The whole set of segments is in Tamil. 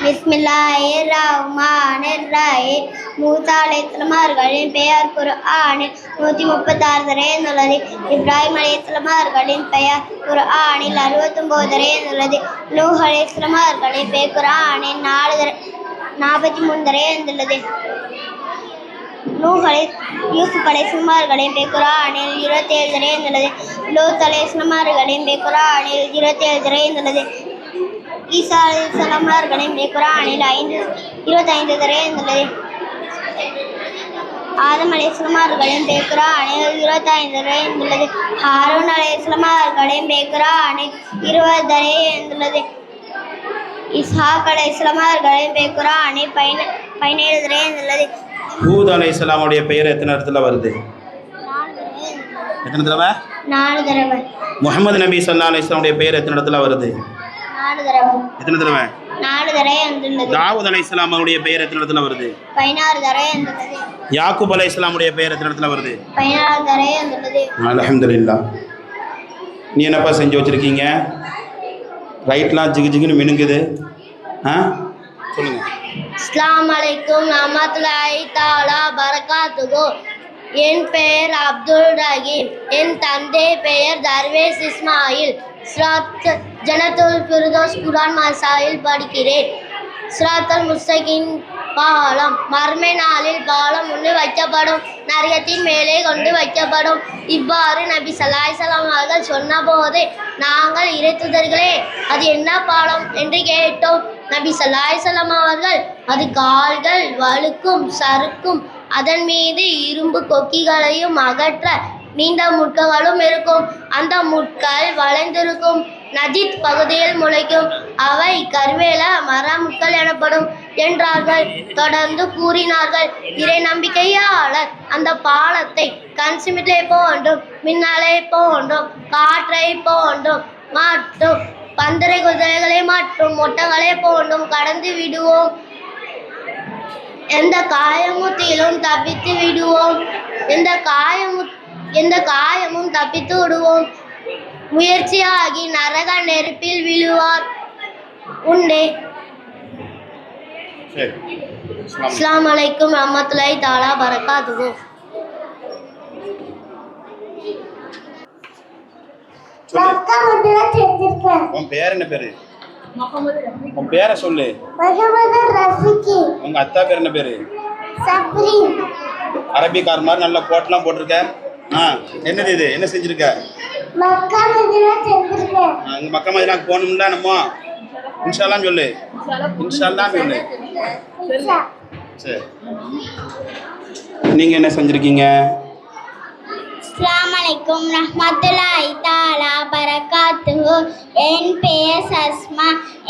பிஸ்மில்லாஹிர் ரஹ்மானிர் ரஹீம் மூசா அலைஹிஸ்ஸலாமர்களின் பெயர் குர்ஆனில் நூற்றி முப்பத்தாறு தரையுள்ளது இப்ராஹிம் அலைஹிஸ்ஸலாமர்களின் பெயர் குர்ஆனில் அறுபத்தொம்போது தரையுள்ளது நூஹ் அலைஹிஸ்ஸலாமர்களின் பெயர் குர்ஆனில் நாலு தர நாற்பத்தி மூணு தரையுள்ளது நூஹலை யூசுப் அலைஸ்லமார்களின் பெக்குரானில் இருபத்தேழு திரைந்துள்ளது லூத் அலைஸ்லமார்களின் பெக்குரானில் இருபத்தேழு திரைந்துள்ளது ஈசா அலைஸ்லமார்களின் பெக்குரானில் ஐந்து இருபத்தைந்து திரைந்துள்ளது ஆதம் அலைஸ்லமார்களின் பெக்குரானில் இருபத்தைந்து திரைந்துள்ளது ஹாரூன் அலைஸ்லமார்களின் பெக்குரானில் இருபது திரைந்துள்ளது இஸ்ஹாக் அலைஸ்லமார்களின் பெக்குரானில் பதின பதினேழு திரைந்துள்ளது ஹூத் அலை இஸ்லாமுடைய பெயர் எத்தனை இடத்துல வருது? எத்தனை தடவை? நாலு தடவை. முகமது நபி சல்லா அலி இஸ்லாமுடைய பெயர் எத்தனை இடத்துல வருது? நாலு தடவை. எத்தனை தடவை? நாலு தடவை வந்துள்ளது தாவூத் அலை இஸ்லாமுடைய பெயர் எத்தனை இடத்துல வருது? பதினாறு தடவை யாக்கூப் அலை இஸ்லாமுடைய பெயர் எத்தனை இடத்துல வருது? பதினாறு தடவை வந்துள்ளது அலமதுல்லா நீ என்னப்பா செஞ்சு வச்சுருக்கீங்க? ரைட்லாம் ஜிகு ஜிகுன்னு மினுங்குது. ஆ? சொல்லுங்கள் அஸ்லாம் அலைக்கும் ரஹமத்துல்லாஹி தாலா பரகாத்துகோ என் பெயர் அப்துல் ரஹீம். என் தந்தை பெயர் தர்வேஸ் இஸ்மாயில். ஸ்ராத் ஜனத்துல் ஃபிர்தோஸ் குரான் மசாயில் படிக்கிறேன். ஸ்ராத்தல் முஸ்தகின் பாலம். மர்மை நாளில் பாலம் ஒன்று வைக்கப்படும். நரகத்தின் மேலே கொண்டு வைக்கப்படும். இவ்வாறு நபி சலாய்சலாம் அவர்கள் சொன்னபோது நாங்கள் இறைத்துதர்களே அது என்ன பாலம் என்று கேட்டோம். நபி சலாய்சலாம் அவர்கள் அது கால்கள் வழுக்கும் சறுக்கும் அதன் மீது இரும்பு கொக்கிகளையும் அகற்ற நீண்ட முட்களும் இருக்கும். அந்த முட்கள் வளைந்திருக்கும். நஜித் பகுதியில் முளைக்கும். அவை கருவேல மரமுட்கள் எனப்படும் என்றார்கள். தொடர்ந்து கூறினார்கள். இறை நம்பிக்கையாளர் அந்த பாலத்தை கன்சிமிட்டை போன்றும். மின்னலை போன்றும். காற்றை போன்றும். மற்றும். பந்தரை குதிரைகளை மற்றும். மொட்டைகளை போன்றும். கடந்து விடுவோம். எந்த காயமுத்திலும் தப்பித்து விடுவோம். எந்த காயமு எந்த காயமும் தப்பித்து விடுவோம். முயற்சியாகி நரக நெருப்பில் விழுவார். உண்டே. இஸ்லாம். அஸ்லாம் அலைக்கும் ரஹமத்துல்லாஹி தாலா சொல்லு. உன் பேர் என்ன பேரு? உன் பேரை சொல்லு. உங்க அத்தா பேர் என்ன பேரு? அரபிக்கார மாதிரி நல்ல கோட்லாம் போட்டிருக்க. ஆ என்னது இது? என்ன செஞ்சிருக்க? ஆ, இங்க மக்கா மதினாக்கு போகணும்ல நம்ம? இன்ஷால்லாம் சொல்லு. இன்ஷால்லாம் சொல்லு. சரி. நீங்க என்ன செஞ்சிருக்கீங்க? அஸ்லாம் அலைக்கும் ரஹமத்துல்லாஹி தாலா பரகாத்துஹு. என் பெயர் சஸ்மா.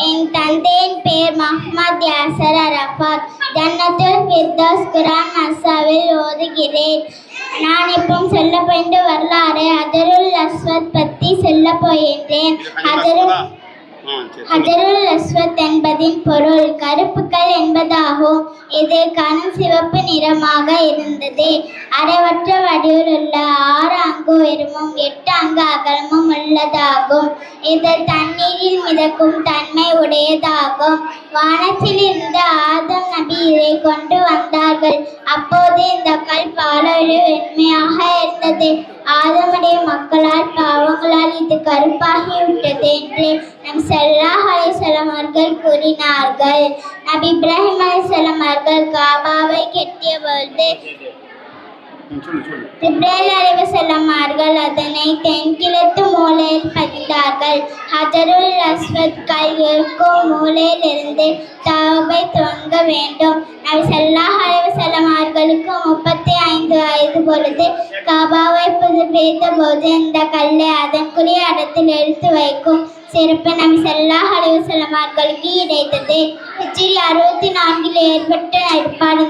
என் தந்தையின் பெயர் முகமது யாசர் அரஃபாத். ஜன்னத்துல் ஃபிர்தௌஸ் குரான் மசாவில் ஓதுகிறேன். நான் இப்போ சொல்ல போகின்ற வரலாறு அதருல் அஸ்வத் பற்றி சொல்ல போகின்றேன். சொல்லு. ஹஜருல் அஸ்வத் என்பதின் பொருள் கருப்புக்கள் என்பதாகும். இது கண் சிவப்பு நிறமாக இருந்தது. அரைவற்ற வடிவில் உள்ள ஆறு அங்கு உயரமும் எட்டு அங்கு அகலமும் உள்ளதாகும். இது தண்ணீரில் மிதக்கும் தன்மை உடையதாகும். வானத்தில் இருந்து ஆதம் நபி இதை கொண்டு வந்தார்கள். அப்போது இந்த கல் பாலொழி வெண்மையாக இருந்தது. ஆதமுடைய மக்களால் பாவங்களால் இது கருப்பாகிவிட்டது என்று நம் சல்லாஹ் அலிசல்லாம் அவர்கள் கூறினார்கள். நபி இப்ராஹிம் அலிசல்லாம் அவர்கள் காபாவை கெட்டிய பொழுது இப்ராஹிம் அலிவசல்லம் அவர்கள் அதனை தென்கிழக்கு மூலையில் பதிந்தார்கள். ஹஜருல் அஸ்வத் கல் இருக்கும் மூலையில் இருந்து தாவை துவங்க வேண்டும். நபி ஸல்லல்லாஹு அலைஹி வஸல்லம் அவர்களுக்கு முப்பத்தி ஐந்து வயது பொழுது கபாவை புதுப்பித்த போது இந்த கல்லை அதற்குரிய இடத்தில் எடுத்து வைக்கும். சிறப்பு நபி சல்லாஹ் அலைஹி அவர்களுக்கு கிடைத்தது ஹிஜ்ரி அறுபத்தி நான்கில் ஏற்பட்ட ஏற்பாடு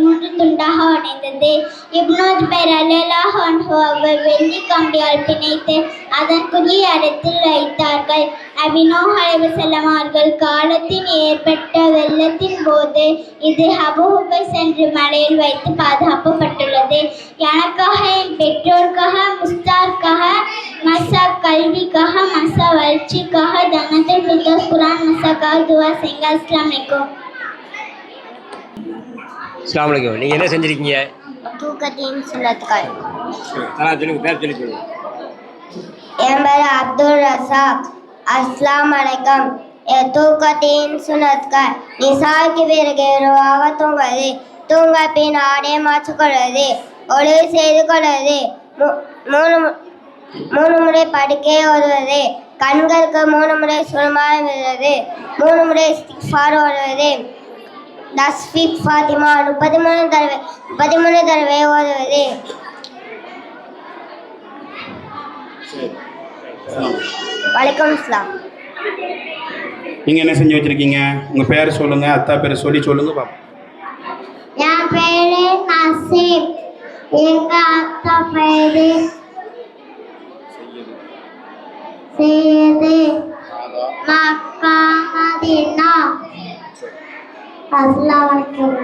மூன்று துண்டாக உடைந்தது இப்னோத் பெயர் அலியல்லாஹு அவர் வெள்ளி கம்பியால் பிணைத்து அதற்குரிய இடத்தில் வைத்தார்கள். அபினோ நூஹ் அவர்கள் காலத்தில் ஏற்பட்ட வெள்ளத்தின் போது இது ஹபுஹுபை சென்று மலையில் வைத்து பாதுகாக்கப்பட்டுள்ளது. எனக்காக என் பெற்றோருக்காக முஸ்தாருக்காக மசா கல்விக்காக மசா வளர்ச்சிக்காக மசாக்காக துவா செய்யுங்க அஸ்லாம் அலைக்கும் அஸ்ஸலாமு அலைக்கும் நீங்கள் என்ன செஞ்சுருக்கீங்க? தூக்கத்தின் சுண்ணத்துக்கள் ஆ சொல்லுங்க பேர் சொல்லி சொல்லுங்க. என் பேர் அப்துல் ரசாக். அஸ்லாம் வலைக்கம். என் தூக்கத்தின் சுனத்கள் நிசாய்க்கு பிறகு இரவாக தூங்குவது தூங்க பின் ஆடை மாற்றிக்கொள்வது ஒளி செய்து கொள்வது மூணு மூணு முறை படுக்கை ஓடுவது கண்களுக்கு மூணு முறை சுருமாய் விடுவது மூணு முறை இஸ்திக்ஃபார் ஓடுவது தஸ்ஃபிக் ஃபாத்திமா முப்பத்தி மூணு தடவை முப்பத்தி மூணு தடவை ஓடுவது வலைக்கம் இஸ்லாம். நீங்கள் என்ன செஞ்சு வச்சுருக்கீங்க? உங்கள் பேர் சொல்லுங்கள் அத்தா பேரை சொல்லி சொல்லுங்கள் பாப்போம். என் பேரு நசீப். எங்க அத்தா பேரு? செய்யுது மக்கா மதினா. அஸ்லாம் வலைக்கம்